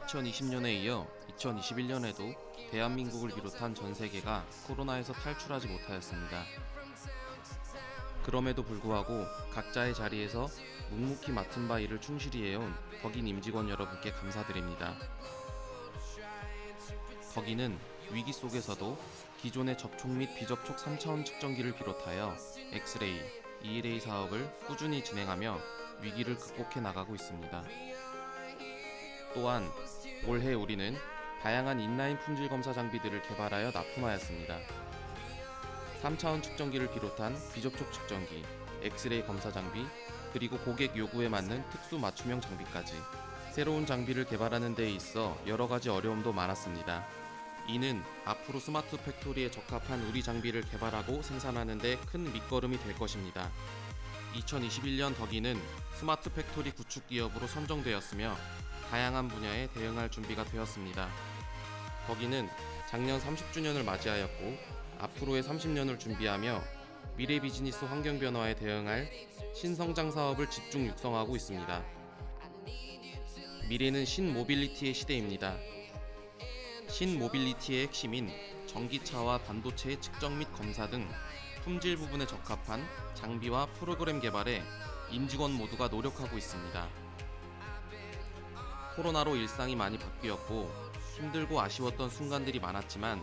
2020년에 이어 2021년에도 대한민국을 비롯한 전 세계가 코로나에서 탈출하지 못하였습니다. 그럼에도 불구하고 각자의 자리에서 묵묵히 맡은 바 일을 충실히 해온 덕인 임직원 여러분께 감사드립니다. 덕인은 위기 속에서도 기존의 접촉 및 비접촉 3차원 측정기를 비롯하여 엑스레이, 이레이 사업을 꾸준히 진행하며 위기를 극복해 나가고 있습니다. 또한 올해 우리는 다양한 인라인 품질 검사 장비들을 개발하여 납품하였습니다. 3차원 측정기를 비롯한 비접촉 측정기, 엑스레이 검사 장비, 그리고 고객 요구에 맞는 특수 맞춤형 장비까지 새로운 장비를 개발하는 데 있어 여러 가지 어려움도 많았습니다. 이는 앞으로 스마트 팩토리에 적합한 우리 장비를 개발하고 생산하는 데 큰 밑거름이 될 것입니다. 2021년 덕이는 스마트 팩토리 구축 기업으로 선정되었으며 다양한 분야에 대응할 준비가 되었습니다. 덕이는 작년 30주년을 맞이하였고 앞으로의 30년을 준비하며 미래 비즈니스 환경 변화에 대응할 신성장 사업을 집중 육성하고 있습니다. 미래는 신모빌리티의 시대입니다. 신모빌리티의 핵심인 전기차와 반도체의 측정 및 검사 등 품질 부분에 적합한 장비와 프로그램 개발에 임직원 모두가 노력하고 있습니다. 코로나로 일상이 많이 바뀌었고 힘들고 아쉬웠던 순간들이 많았지만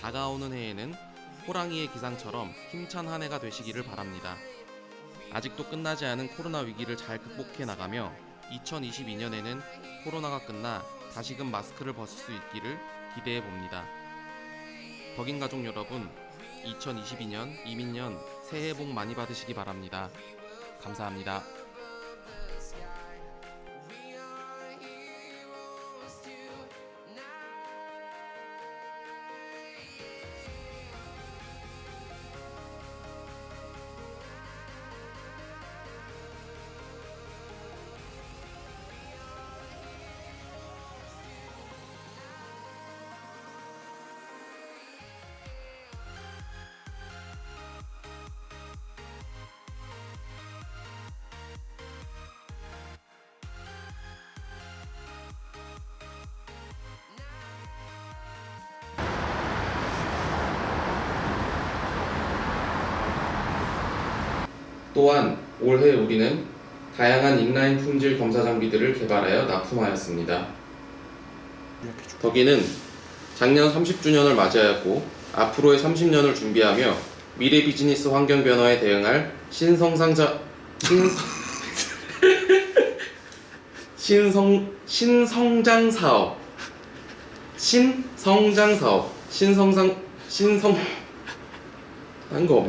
다가오는 해에는 호랑이의 기상처럼 힘찬 한 해가 되시기를 바랍니다. 아직도 끝나지 않은 코로나 위기를 잘 극복해 나가며 2022년에는 코로나가 끝나 다시금 마스크를 벗을 수 있기를 기대해 봅니다. 덕인 가족 여러분, 2022년 이민년 새해 복 많이 받으시기 바랍니다. 감사합니다. 또한 올해 우리는 다양한 인라인 품질 검사 장비들을 개발하여 납품하였습니다. 덕이는 작년 30주년을 맞이하였고 앞으로의 30년을 준비하며 미래 비즈니스 환경 변화에 대응할 신성상자 신 신성 신성장 사업 신성장 사업 신성상 신성 한 거 없.